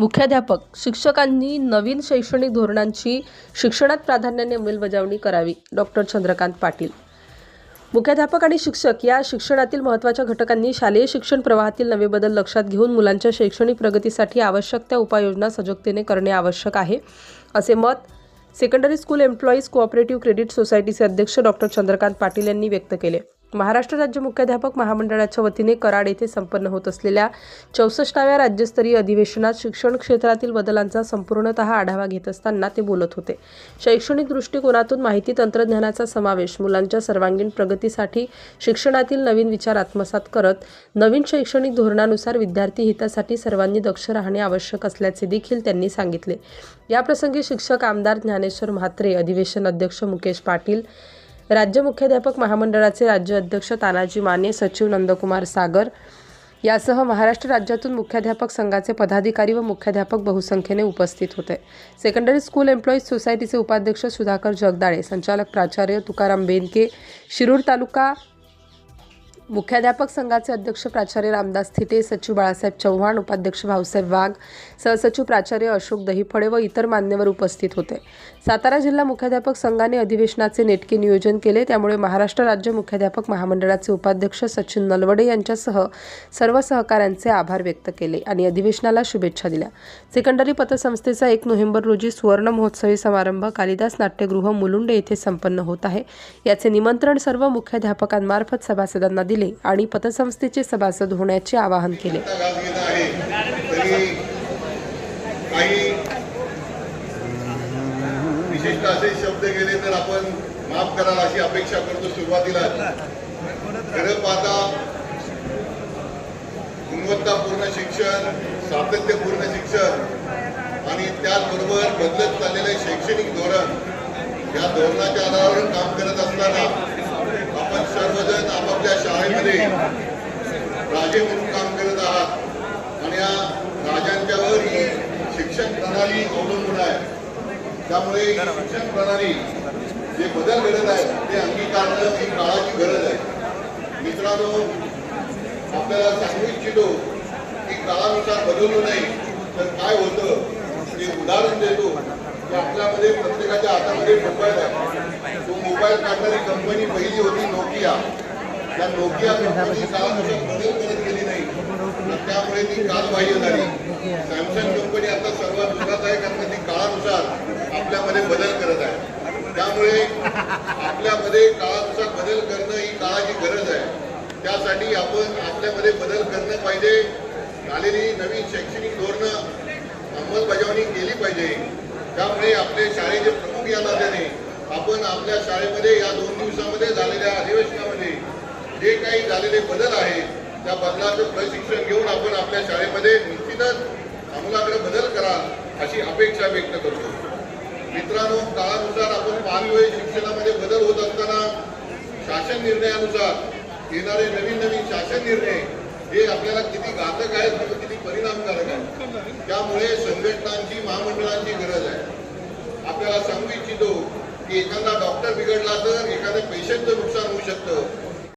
मुख्याध्यापक शिक्षकांनी नवीन शैक्षणिक धोरणांची शिक्षणात प्राधान्याने अंमलबजावणी करावी डॉक्टर चंद्रकांत पाटील. मुख्याध्यापक आणि शिक्षक या शिक्षणातील महत्त्वाच्या घटकांनी शालेय शिक्षण प्रवाहातील नवे बदल लक्षात घेऊन मुलांच्या शैक्षणिक प्रगतीसाठी आवश्यक त्या उपाययोजना सजगतेने करणे आवश्यक आहे असे मत secondary school employees cooperative credit सोसायटीचे अध्यक्ष डॉक्टर चंद्रकांत पाटील यांनी व्यक्त केले. महाराष्ट्र राज्य मुख्याध्यापक महामंडळाच्या वतीने कराड येथे संपन्न होत असलेल्या चौसष्टाव्या राज्यस्तरीय अधिवेशनात शिक्षण क्षेत्रातील बदलांचा संपूर्णतः आढावा घेत असताना ते बोलत होते. शैक्षणिक दृष्टिकोनातून माहिती तंत्रज्ञानाचा समावेश मुलांच्या सर्वांगीण प्रगतीसाठी शिक्षणातील नवीन विचार आत्मसात करत नवीन शैक्षणिक धोरणानुसार विद्यार्थी हितासाठी सर्वांनी दक्ष राहणे आवश्यक असल्याचे देखील त्यांनी सांगितले. याप्रसंगी शिक्षक आमदार ज्ञानेश्वर म्हात्रे अधिवेशन अध्यक्ष मुकेश पाटील राज्य मुख्याध्यापक महामंडळाचे राज्य अध्यक्ष तानाजी माने सचिव नंदकुमार सागर यासह महाराष्ट्र राज्यातून मुख्याध्यापक संघाचे पदाधिकारी व मुख्याध्यापक बहुसंख्येने उपस्थित होते. सेकंडरी स्कूल एम्प्लॉईज सोसायटीचे उपाध्यक्ष सुधाकर जगदाळे संचालक प्राचार्य तुकाराम बेनके शिरूर तालुका मुख्याध्यापक संघाचे अध्यक्ष प्राचार्य रामदास थिटे सचिव बाळासाहेब चव्हाण उपाध्यक्ष भाऊसाहेब वाघ सहसचिव प्राचार्य अशोक दहीफळे व इतर मान्यवर उपस्थित होते. सातारा जिल्हा मुख्याध्यापक संघाने अधिवेशनाचे नेटके नियोजन केले. त्यामुळे महाराष्ट्र राज्य मुख्याध्यापक महामंडळाचे उपाध्यक्ष सचिन नलवडे यांच्यासह सर्व सहकाऱ्यांचे आभार व्यक्त केले आणि अधिवेशनाला शुभेच्छा दिल्या. सेकंडरी पतसंस्थेचा एक नोव्हेंबर रोजी सुवर्ण महोत्सवी समारंभ कालिदास नाट्यगृह मुलुंडे येथे संपन्न होत आहे. याचे निमंत्रण सर्व मुख्याध्यापकांमार्फत सभासदांना दिले दिले आणि पतसंस्थेचे सभासद होण्याचे आवाहन केले. विशिष्ट असे शब्द गेले तर आपण माफ कराल अशी अपेक्षा करतो सुरुवातीला खरं पाहता गुणवत्तापूर्ण शिक्षण सातत्यपूर्ण शिक्षण आणि त्याचबरोबर बदलत चाललेले शैक्षणिक धोरण या धोरणाच्या आधारावर काम करत असताना सर्वजण आपापल्या शाळेमध्ये राजे म्हणून काम करत आहात. आणि या राजांच्यावर ही शिक्षण प्रणाली अवलंबून आहे. त्यामुळे शिक्षण प्रणाली जे बदल घडत आहे ते अंगीकारणं ही काळाची गरज आहे. मित्रांनो आपल्याला सांगू इच्छितो की काळानुसार बदललो नाही तर काय होतं? ते उदाहरण देतो. आपल्यामध्ये प्रत्येकाच्या हातामध्ये मोबाईल आहे. तो मोबाईल काढणारी कंपनी पहिली होती नोकिया. त्या नोकिया कंपनी काळानुसार बदल करत गेली नाही. तर त्यामुळे ती कालबाह्य झाली. सॅमसंग कंपनी आता सर्वात जुनात आहे कारण ती काळानुसार आपल्यामध्ये बदल करत आहे. त्यामुळे आपल्यामध्ये काळानुसार बदल करणं ही काळाची गरज आहे. त्यासाठी आपण आपल्यामध्ये बदल करणं पाहिजे. झालेली नवीन शैक्षणिक धोरणं अंमलबजावणी केली पाहिजे. त्यामुळे आपले शाळेचे प्रमुख या नात्याने आपण आपल्या शाळेमध्ये या दोन दिवसामध्ये झालेल्या अधिवेशनामध्ये जे काही झालेले बदल आहेत त्या बदलाचं प्रशिक्षण घेऊन आपण आपल्या शाळेमध्ये निश्चितच आमूलाग्र बदल कराल अशी अपेक्षा व्यक्त करतो. मित्रांनो काळानुसार आपण पाहतोय शिक्षणामध्ये बदल होत असताना शासन निर्णयानुसार येणारे नवीन नवीन शासन निर्णय हे आपल्याला किती घातक आहेत किंवा किती परिणामकारक आहेत. त्यामुळे संघटनांची महामंडळांची गरज सांगू इच्छितो की एखादा डॉक्टर बिघडला तर एखाद्या पेशंटचं नुकसान होऊ शकतं.